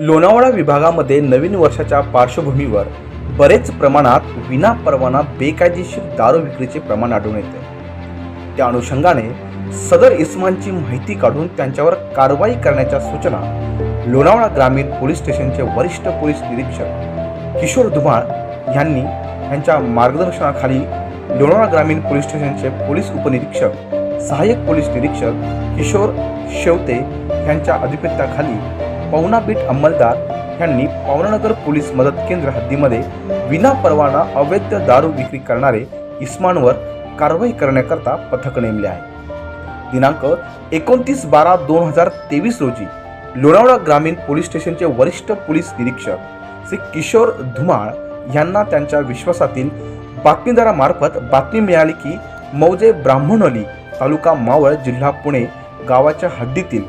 लोणावळा विभागामध्ये नवीन वर्षाच्या पार्श्वभूमीवर बरेच प्रमाणात विनापरवाना बेकायदेशीर दारू विक्रीचे प्रमाण आढळून येते. त्या अनुषंगाने सदर इस्मानची माहिती काढून त्यांच्यावर कारवाई करण्याच्या सूचना लोणावळा ग्रामीण पोलीस स्टेशनचे वरिष्ठ पोलीस निरीक्षक किशोर धुमाळ यांनी यांच्या मार्गदर्शनाखाली लोणावळा ग्रामीण पोलीस स्टेशनचे पोलीस उपनिरीक्षक सहाय्यक पोलीस निरीक्षक किशोर शेवते यांच्या अधिपत्याखाली पवना बीट अंमलदार यांनी पवनानगर पोलीस मदत केंद्र हद्दीमध्ये विना परवाना अवैध दारू विक्री करणारे इस्मानवर कारवाई करण्याकरता पथक नेमले आहे. दिनांक एकोणतीस बारा दोन हजार तेवीस रोजी लोणावळा ग्रामीण पोलीस स्टेशनचे वरिष्ठ पोलीस निरीक्षक श्री किशोर धुमाळ यांना त्यांच्या विश्वासातील बातमीदारामार्फत बातमी मिळाली की मौजे ब्राह्मणोली तालुका मावळ जिल्हा पुणे गावाच्या हद्दीतील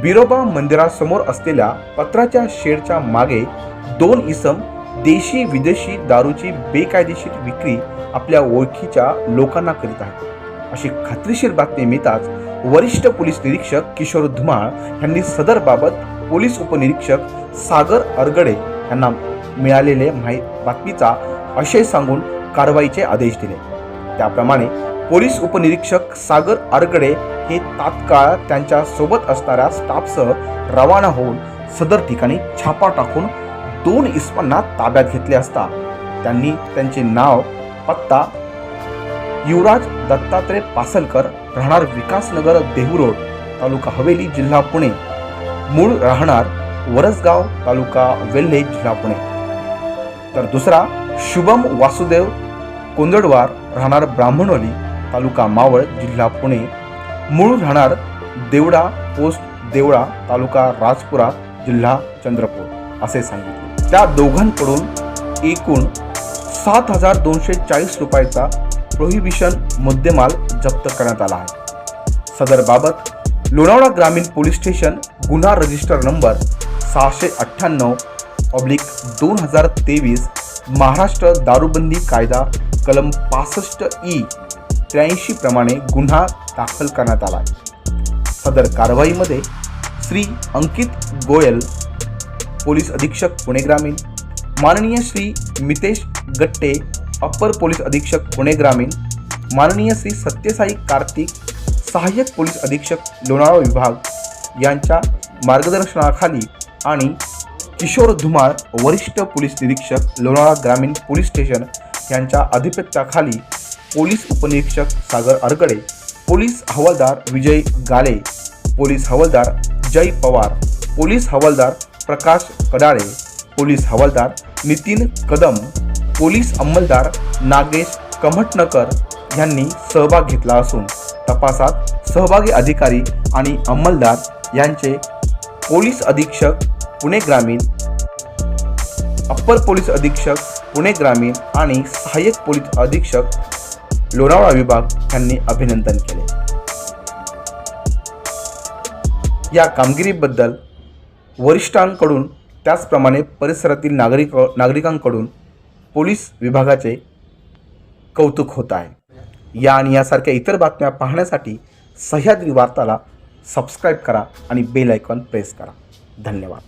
बिरोबा मंदिरासमोर असलेल्या पत्राच्या शेडच्या मागे दोन इसम देशी विदेशी दारूची बेकायदेशीर विक्री आपल्या ओळखीच्या लोकांना करीत आहेत. अशी खात्रीशीर बातमी मिळताच वरिष्ठ पोलीस निरीक्षक किशोर धुमाळ यांनी सदर बाबत पोलीस उपनिरीक्षक सागर अरगडे यांना मिळालेले माहि बातमीचा आशय सांगून कारवाईचे आदेश दिले. त्याप्रमाणे पोलीस उपनिरीक्षक सागर आरगडे हे तात्काळ त्यांच्यासोबत असणाऱ्या स्टाफसह रवाना होऊन सदर ठिकाणी छापा टाकून दोन इसमांना ताब्यात घेतले असता त्यांनी त्यांचे नाव पत्ता युवराज दत्तात्रय पासलकर राहणार विकासनगर देहूरोड तालुका हवेली जिल्हा पुणे मूळ राहणार वरसगाव तालुका वेल्हे जिल्हा पुणे. तर दुसरा शुभम वासुदेव कोंदडवार राहणार ब्राह्मणवली तालुका मावळ जिल्हा पुणे. मूळ राहणार देवडा पोस्ट देवळा तालुका राजपुरा जिल्हा चंद्रपूर असे सांगितले. त्या दोघांकडून एकूण सात हजार दोनशे चाळीस रुपयाचा प्रोहिबिशन मुद्देमाल जप्त करण्यात आला आहे. सदर बाबत लोणावळा ग्रामीण पोलीस स्टेशन गुन्हा रजिस्टर नंबर सहाशे अठ्ठ्याण्णव ऑब्लिक दोन हजार तेवीस महाराष्ट्र दारूबंदी कायदा कलम पासष्ट ई त्र्याऐंशी प्रमाणे गुन्हा दाखल करण्यात आला आहे. सदर कारवाईमध्ये श्री अंकित गोयल पोलीस अधीक्षक पुणे ग्रामीण माननीय श्री मितेश गट्टे अप्पर पोलीस अधीक्षक पुणे ग्रामीण माननीय श्री सत्यसाई कार्तिक सहाय्यक पोलीस अधीक्षक लोणावळा विभाग यांच्या मार्गदर्शनाखाली आणि किशोर धुमाळ वरिष्ठ पोलीस निरीक्षक लोणावळा ग्रामीण पोलीस स्टेशन यांच्या अधिपत्याखाली पोलीस उपनिरीक्षक सागर अरगडे पोलीस हवालदार विजय गाले पोलीस हवालदार जय पवार पोलीस हवालदार प्रकाश कडाळे पोलीस हवालदार नितीन कदम पोलीस अंमलदार नागेश कमटनकर यांनी सहभाग घेतला असून तपासात सहभागी अधिकारी आणि अंमलदार यांचे पोलीस अधीक्षक पुणे ग्रामीण अप्पर पोलीस अधीक्षक पुणे ग्रामीण आणि सहाय्यक पोलीस अधीक्षक लोणावळा विभाग यांनी अभिनंदन केले. या कामगिरीबद्दल वरिष्ठांकडून त्याचप्रमाणे परिसरातील नागरिक नागरिकांकडून पोलीस विभागाचे कौतुक होत आहे. या आणि यासारख्या इतर बातम्या पाहण्यासाठी सह्याद्री वार्ताला सबस्क्राईब करा आणि बेल आयकॉन प्रेस करा. धन्यवाद.